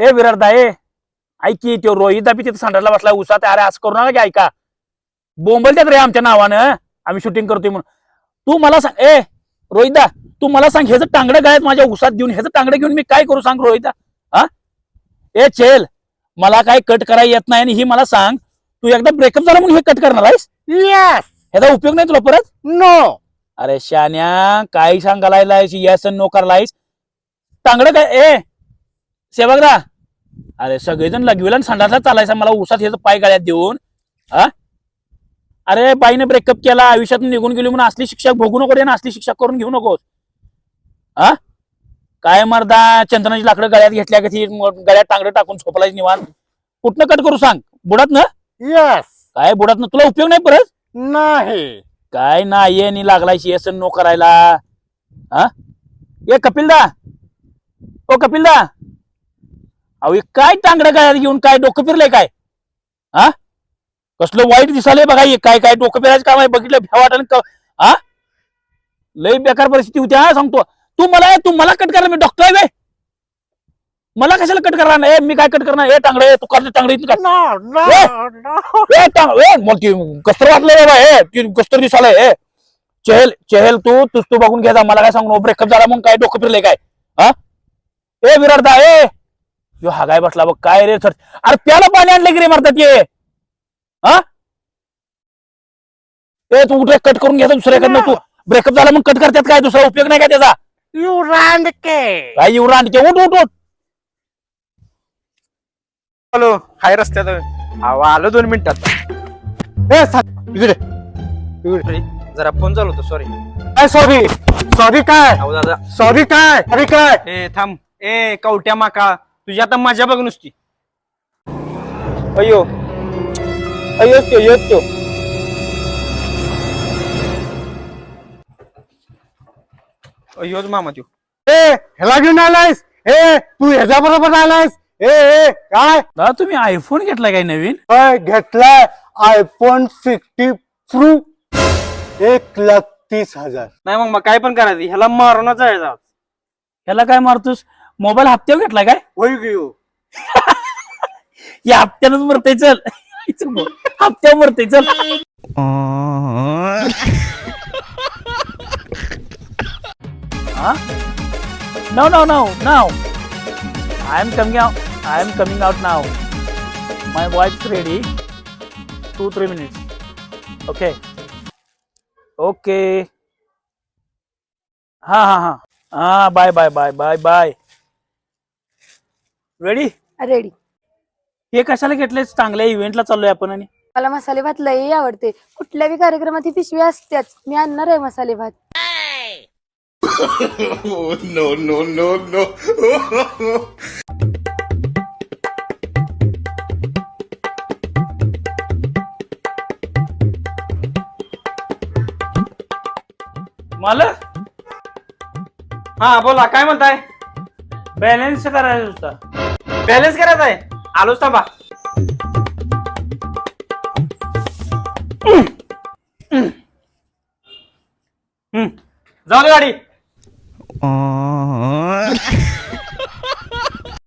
ए विरारदा ए. ऐक की तो रोहित बी तिथे संडासला बसला उसात अरे असं करू नका की ऐका. बोंबलतात रे आमच्या नावानं. आम्ही शूटिंग करतोय म्हणून. तू मला सांग ए रोहितदा तू मला सांग ह्याचं टांगडं गळ्यात माझ्या उसात देऊन? ह्याचं टांगडं घेऊन मी काय करू सांग रोहितदा? हा? ए चेल मला काय कट करायला येत नाही आणि ही मला सांग तू एकदा ब्रेकअप झाला म्हणून हे कट करणार आहेस? येस ह्याचा उपयोग नाही तुला परत? नो अरे शान्या काय सांगायलायस येस नो करायलायस टांगडं काय ए सेवकदा अरे सगळेजण लगविला संडासला चालायचा मला उसात ह्याचं पाय गळ्यात देऊन. हा? अरे बाईने ब्रेकअप केला आयुष्यातून निघून गेली म्हणून असली शिक्षा भोगू नको रे ना असली शिक्षा करून घेऊ नकोस. हा? काय मर्दा चंदनाची लाकडं गळ्यात घेतल्या का ती गळ्यात टांगडं टाकून झोपलायच निवांत. कुठनं कट करू सांग? बुडात ना येस काय बुडात ना तुला उपयोग नाही परत? नाही. काय नाही ये नी लागलाय येस नो करायला. हा? ये कपिलदा. ओ कपिलदा. अहो हे काय टांगडं काय घेऊन काय डोकं फिरलंय काय? हा कसलं वाईट दिसालंय बघा हे काय काय डोकं फिरायचं काम आहे. बघितलं भ्या वाटलं हा लय बेकार परिस्थिती होती हा सांगतो. तू मला तू मला कट करणार मी डॉक्टर आहे. मला कशाला कट करणार नाही? मी काय कट करणार हे टांगडे तू करते टांगडे इथं काय नो नो ए! नो ए टांग ए मग ती कसतर वाटलं बाबा ती कसतर दिसालंय ए. चेहल चेहल तू तूच तू बघून घ्यायचा मला काय सांगू ब्रेकअप झाला मग काय डोकं फिरले काय? हा ए विरारदा ए. यो हागाय बसला बघ काय रे थर अरे त्याला पाणी आणले की रे मारतात ये? हा? ए तू उठे कट करून घ्यायचा दुसऱ्याकडनं तू. ब्रेकअप झाला मग कट करतात काय? दुसरा उपयोग नाही काय त्याचा? यू रांडके. काय येऊ आणते उठ उठ उठ. हॅलो हाय रस्त्यात. अहो आलो दोन मिनिटात. ए सा- इकडे. जरा फोन चालू होतो सॉरी काय सॉरी सॉरी काय? अहो दादा. सॉरी काय? अरे काय? ए थांब. ए कवट्या माका. तुझी आता मजा बघ नुसती. अयो. अयो त्यो यो त्यो अयोच मामा त्यो. ए ह्याला घेऊन आलायस? ए तू ह्याच्या बरोबर आलायस? ए ए काय? दादा तुम्ही आयफोन घेतलाय काय नवीन? काय घेतलाय. आयफोन सिक्स्टी प्रो एक लाख तीस हजार. नाही मग मग काय पण करायचं? ह्याला मारूनच जायचं आज. याला काय मारतोस? मोबाईल हप्त्यावर घेतलाय काय? होय घेऊ या हप्त्यानच मरते चल. हप्त्या मरते चल. No no no no I am coming out I am coming out now my wife ready two three minutes okay okay हा हा हा हा bye bye bye bye bye ready ready हे कशाला घेतलंय चांगल्या इव्हेंटला चाललोय आपण आणि. मला मसाले भात लई आवडते. कुठल्याही कार्यक्रमात ही पिशवी असतेच मी आणणार आहे मसाले भात. मला हा बोला. काय म्हणताय? बॅलन्स करायचा होता. बॅलन्स करायचा आहे. आलोच थांबा. हम्म. जाऊ दे गाडी.